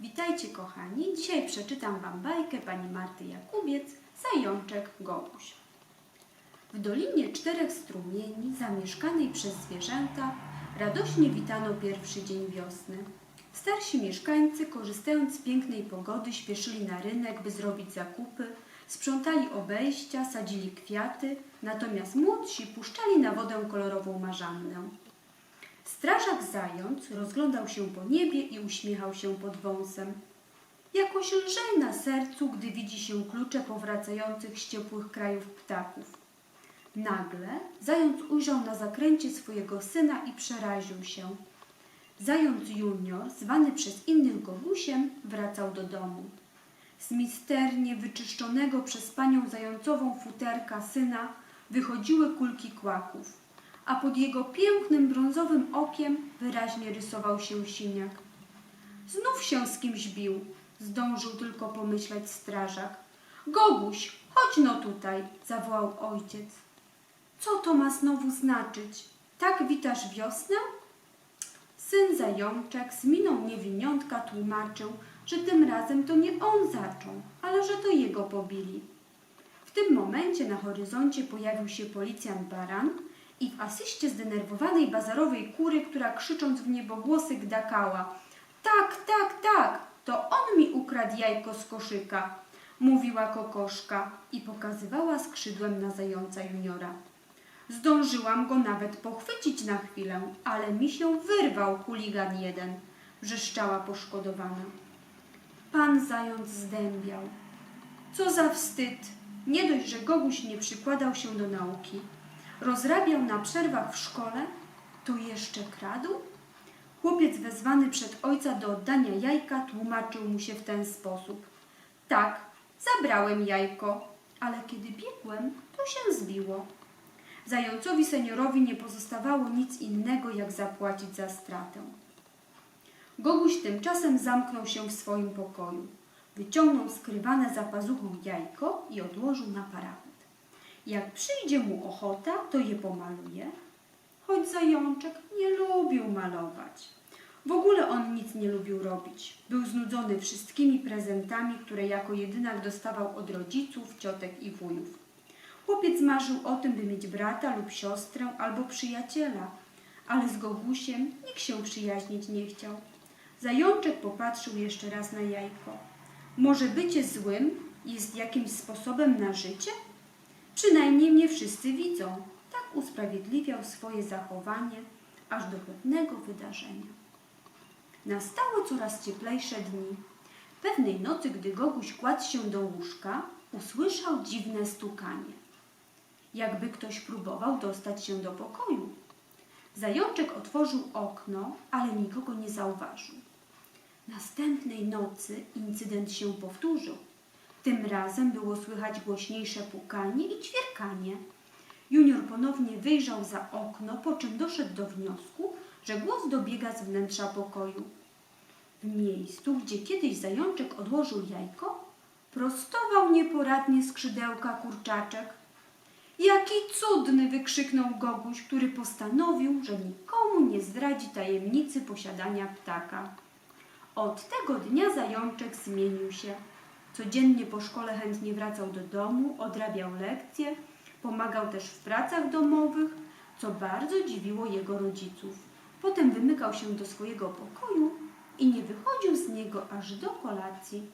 Witajcie kochani, dzisiaj przeczytam Wam bajkę pani Marty Jakubiec, Zajączek Goguś. W Dolinie Czterech Strumieni, zamieszkanej przez zwierzęta, radośnie witano pierwszy dzień wiosny. Starsi mieszkańcy, korzystając z pięknej pogody, śpieszyli na rynek, by zrobić zakupy, sprzątali obejścia, sadzili kwiaty, natomiast młodsi puszczali na wodę kolorową marzannę. Strażak zając rozglądał się po niebie i uśmiechał się pod wąsem. Jakoś lżej na sercu, gdy widzi się klucze powracających z ciepłych krajów ptaków. Nagle zając ujrzał na zakręcie swojego syna i przeraził się. Zając junior, zwany przez innych Gogusiem, wracał do domu. Z misternie wyczyszczonego przez panią zającową futerka syna wychodziły kulki kłaków, a pod jego pięknym brązowym okiem wyraźnie rysował się siniak. Znów się z kimś bił, zdążył tylko pomyśleć strażak. Goguś, chodź no tutaj, zawołał ojciec. Co to ma znowu znaczyć? Tak witasz wiosnę? Syn zajączek z miną niewiniątka tłumaczył, że tym razem to nie on zaczął, ale że to jego pobili. W tym momencie na horyzoncie pojawił się policjant Baran i w asyście zdenerwowanej bazarowej kury, która krzycząc w niebogłosy gdakała Tak, tak, tak, to on mi ukradł jajko z koszyka, mówiła kokoszka i pokazywała skrzydłem na zająca juniora. Zdążyłam go nawet pochwycić na chwilę, ale mi się wyrwał chuligan jeden, wrzeszczała poszkodowana. Pan zając zdębiał. Co za wstyd! Nie dość, że Goguś nie przykładał się do nauki, rozrabiał na przerwach w szkole, to jeszcze kradł? Chłopiec wezwany przed ojca do oddania jajka tłumaczył mu się w ten sposób. Tak, zabrałem jajko, ale kiedy biegłem, to się zbiło. Zającowi seniorowi nie pozostawało nic innego, jak zapłacić za stratę. Goguś tymczasem zamknął się w swoim pokoju. Wyciągnął skrywane za pazuchą jajko i odłożył na parapet. Jak przyjdzie mu ochota, to je pomaluje, choć zajączek nie lubił malować. W ogóle on nic nie lubił robić. Był znudzony wszystkimi prezentami, które jako jedynak dostawał od rodziców, ciotek i wujów. Chłopiec marzył o tym, by mieć brata lub siostrę albo przyjaciela, ale z Gogusiem nikt się przyjaźnić nie chciał. Zajączek popatrzył jeszcze raz na jajko. Może bycie złym jest jakimś sposobem na życie? Przynajmniej mnie wszyscy widzą. Tak usprawiedliwiał swoje zachowanie aż do pewnego wydarzenia. Nastały coraz cieplejsze dni. Pewnej nocy, gdy Goguś kładł się do łóżka, usłyszał dziwne stukanie. Jakby ktoś próbował dostać się do pokoju. Zajączek otworzył okno, ale nikogo nie zauważył. Następnej nocy incydent się powtórzył. Tym razem było słychać głośniejsze pukanie i ćwierkanie. Junior ponownie wyjrzał za okno, po czym doszedł do wniosku, że głos dobiega z wnętrza pokoju. W miejscu, gdzie kiedyś zajączek odłożył jajko, prostował nieporadnie skrzydełka kurczaczek. Jaki cudny! wykrzyknął Goguś, który postanowił, że nikomu nie zdradzi tajemnicy posiadania ptaka. Od tego dnia zajączek zmienił się. Codziennie po szkole chętnie wracał do domu, odrabiał lekcje, pomagał też w pracach domowych, co bardzo dziwiło jego rodziców. Potem wymykał się do swojego pokoju i nie wychodził z niego aż do kolacji.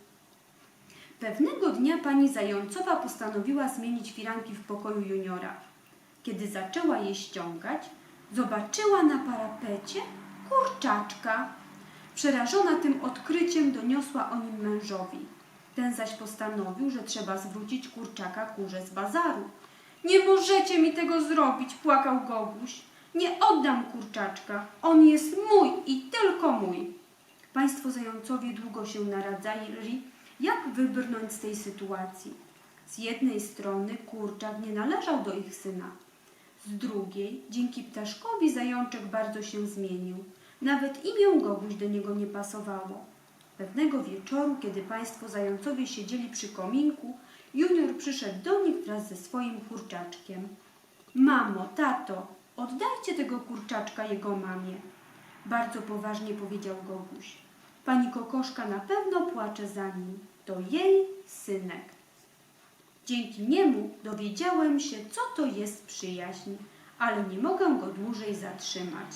Pewnego dnia pani Zającowa postanowiła zmienić firanki w pokoju juniora. Kiedy zaczęła je ściągać, zobaczyła na parapecie kurczaczka. Przerażona tym odkryciem doniosła o nim mężowi. Ten zaś postanowił, że trzeba zwrócić kurczaka kurze z bazaru. Nie możecie mi tego zrobić, płakał Goguś. Nie oddam kurczaczka. On jest mój i tylko mój. Państwo zającowie długo się naradzali, jak wybrnąć z tej sytuacji. Z jednej strony kurczak nie należał do ich syna. Z drugiej, dzięki ptaszkowi zajączek bardzo się zmienił. Nawet imię Goguś do niego nie pasowało. Pewnego wieczoru, kiedy państwo zającowie siedzieli przy kominku, junior przyszedł do nich wraz ze swoim kurczaczkiem. Mamo, tato, oddajcie tego kurczaczka jego mamie. Bardzo poważnie powiedział Goguś. Pani kokoszka na pewno płacze za nim. To jej synek. Dzięki niemu dowiedziałem się, co to jest przyjaźń, ale nie mogę go dłużej zatrzymać.